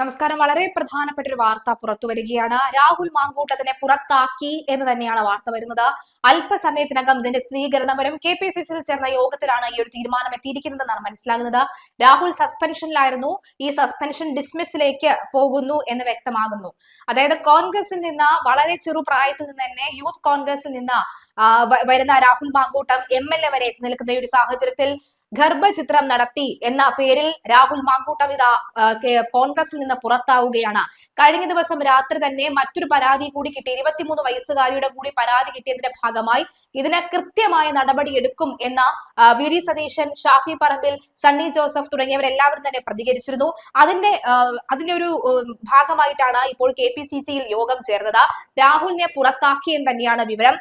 നമസ്കാരം. വളരെ പ്രധാനപ്പെട്ട ഒരു വാർത്ത പുറത്തു വരികയാണ്. രാഹുൽ മാങ്കൂട്ടത്തിനെ പുറത്താക്കി എന്ന് തന്നെയാണ് വാർത്ത വരുന്നത്. അല്പസമയത്തിനകം ഇതിന്റെ സ്വീകരണം വരും. കെ പി സി സിയിൽ ചേർന്ന യോഗത്തിലാണ് ഈ ഒരു തീരുമാനം എത്തിയിരിക്കുന്നതെന്നാണ് മനസ്സിലാകുന്നത്. രാഹുൽ സസ്പെൻഷനിലായിരുന്നു. ഈ സസ്പെൻഷൻ ഡിസ്മിസിലേക്ക് പോകുന്നു എന്ന് വ്യക്തമാകുന്നു. അതായത് കോൺഗ്രസിൽ നിന്ന് വളരെ ചെറു പ്രായത്തിൽ നിന്ന് തന്നെ യൂത്ത് കോൺഗ്രസിൽ നിന്ന് വരുന്ന Rahul Mamkoottam M L A വരെ എത്തി നിൽക്കുന്ന ഒരു സാഹചര്യത്തിൽ ഗർഭചിത്രം നടത്തി എന്ന പേരിൽ രാഹുൽ മാങ്കൂട്ടം കോൺഗ്രസിൽ നിന്ന് പുറത്താവുകയാണ്. കഴിഞ്ഞ ദിവസം രാത്രി തന്നെ മറ്റൊരു പരാതി കൂടി കിട്ടി. ഇരുപത്തിമൂന്ന് വയസ്സുകാരിയുടെ കൂടി പരാതി കിട്ടിയതിന്റെ ഭാഗമായി ഇതിന് കൃത്യമായ നടപടി എടുക്കും എന്ന വി. ഡി. സതീശൻ ഷാഫി പറമ്പിൽ സണ്ണി ജോസഫ് തുടങ്ങിയവരെല്ലാവരും തന്നെ പ്രതികരിച്ചിരുന്നു. അതിന്റെ അതിന്റെ ഒരു ഭാഗമായിട്ടാണ് ഇപ്പോൾ കെ പി സി സിയിൽ യോഗം ചേർന്നത്. രാഹുലിനെ പുറത്താക്കിയെന്ന് തന്നെയാണ് വിവരം.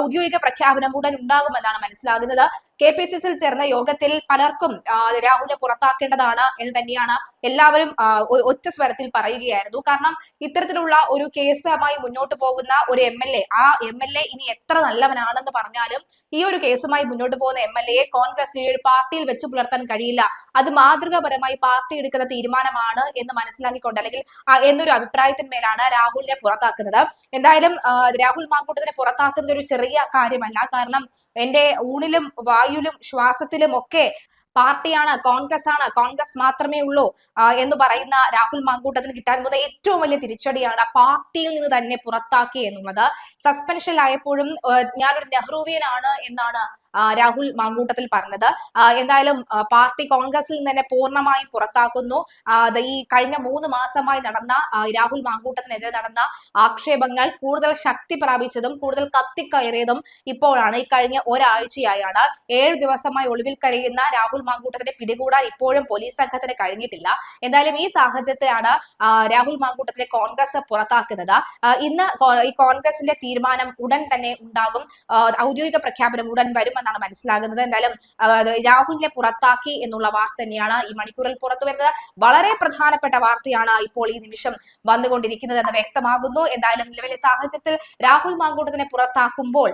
ഔദ്യോഗിക പ്രഖ്യാപനം ഉടൻ ഉണ്ടാകുമെന്നാണ് മനസ്സിലാകുന്നത്. കെ പി സി സിയിൽ ചേർന്ന യോഗത്തിൽ പലർക്കും രാഹുലിനെ പുറത്താക്കേണ്ടതാണ് എന്ന് തന്നെയാണ് എല്ലാവരും ഒറ്റ സ്വരത്തിൽ പറയുകയായിരുന്നു. കാരണം ഇത്തരത്തിലുള്ള ഒരു കേസുമായി മുന്നോട്ട് പോകുന്ന ഒരു എം എൽ എ ആ എം എൽ എ ഇനി എത്ര നല്ലവനാണെന്ന് പറഞ്ഞാലും ഈ ഒരു കേസുമായി മുന്നോട്ട് പോകുന്ന എം എൽ എയെ കോൺഗ്രസ് ഈ ഒരു പാർട്ടിയിൽ വെച്ച് പുലർത്താൻ കഴിയില്ല. അത് മാതൃകാപരമായി പാർട്ടി എടുക്കുന്ന തീരുമാനമാണ് എന്ന് മനസ്സിലാക്കിക്കൊണ്ട് അല്ലെങ്കിൽ എന്നൊരു അഭിപ്രായത്തിന്മേലാണ് രാഹുലിനെ പുറത്താക്കുന്നത്. എന്തായാലും രാഹുൽ മാങ്കൂട്ടത്തിനെ പുറത്താക്കുന്നത് ഒരു ചെറിയ കാര്യമല്ല. കാരണം എന്റെ ഊണിലും വായുലും ശ്വാസത്തിലും ഒക്കെ പാർട്ടിയാണ് കോൺഗ്രസ് ആണ് കോൺഗ്രസ് മാത്രമേ ഉള്ളൂ എന്ന് പറയുന്ന രാഹുൽ മാങ്കൂട്ടത്തിന് കിട്ടാൻ പോകുന്ന ഏറ്റവും വലിയ തിരിച്ചടിയാണ് പാർട്ടിയിൽ നിന്ന് തന്നെ പുറത്താക്കി എന്നുള്ളത് സസ്പെൻഷനിലായപ്പോഴും ഞാനൊരു നെഹ്റുവിയനാണ് എന്നാണ് രാഹുൽ മാങ്കൂട്ടത്തിൽ പറഞ്ഞത്. എന്തായാലും പാർട്ടി കോൺഗ്രസിൽ നിന്ന് തന്നെ പൂർണമായും പുറത്താക്കുന്നു. ഈ കഴിഞ്ഞ മൂന്ന് മാസമായി നടന്ന രാഹുൽ മാങ്കൂട്ടത്തിനെതിരെ നടന്ന ആക്ഷേപങ്ങൾ കൂടുതൽ ശക്തി പ്രാപിച്ചതും കൂടുതൽ കത്തിക്കയറിയതും ഇപ്പോഴാണ്. ഈ കഴിഞ്ഞ ഒരാഴ്ചയായാണ് ഏഴ് ദിവസമായി ഒളിവിൽ കഴിയുന്ന രാഹുൽ മാങ്കൂട്ടത്തിന്റെ പിടികൂടാൻ ഇപ്പോഴും പോലീസ് സംഘത്തിന് കഴിഞ്ഞിട്ടില്ല. എന്തായാലും ഈ സാഹചര്യത്തിലാണ് രാഹുൽ മാങ്കൂട്ടത്തിലെ കോൺഗ്രസ് പുറത്താക്കുന്നത്. ഇന്ന് ഈ കോൺഗ്രസിന്റെ തീരുമാനം ഉടൻ തന്നെ ഉണ്ടാകും. ഔദ്യോഗിക പ്രഖ്യാപനം ഉടൻ വരുമെന്നാണ് മനസ്സിലാകുന്നത്. എന്തായാലും രാഹുലിനെ പുറത്താക്കി എന്നുള്ള വാർത്ത തന്നെയാണ് ഈ മണിക്കൂറിൽ പുറത്തു വരുന്നത്. വളരെ പ്രധാനപ്പെട്ട വാർത്തയാണ് ഇപ്പോൾ ഈ നിമിഷം വന്നുകൊണ്ടിരിക്കുന്നത് എന്ന് വ്യക്തമാകുന്നു. എന്തായാലും നിലവിലെ സാഹചര്യത്തിൽ രാഹുൽ മാങ്കൂട്ടത്തിനെ പുറത്താക്കുമ്പോൾ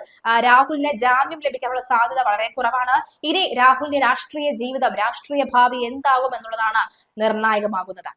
രാഹുലിന് ജാമ്യം ലഭിക്കാനുള്ള സാധ്യത വളരെ കുറവാണ്. ഇനി രാഹുലിന്റെ രാഷ്ട്രീയ ജീവിതം രാഷ്ട്രീയ ഭാവി എന്താകും എന്നുള്ളതാണ് നിർണായകമാകുന്നത്.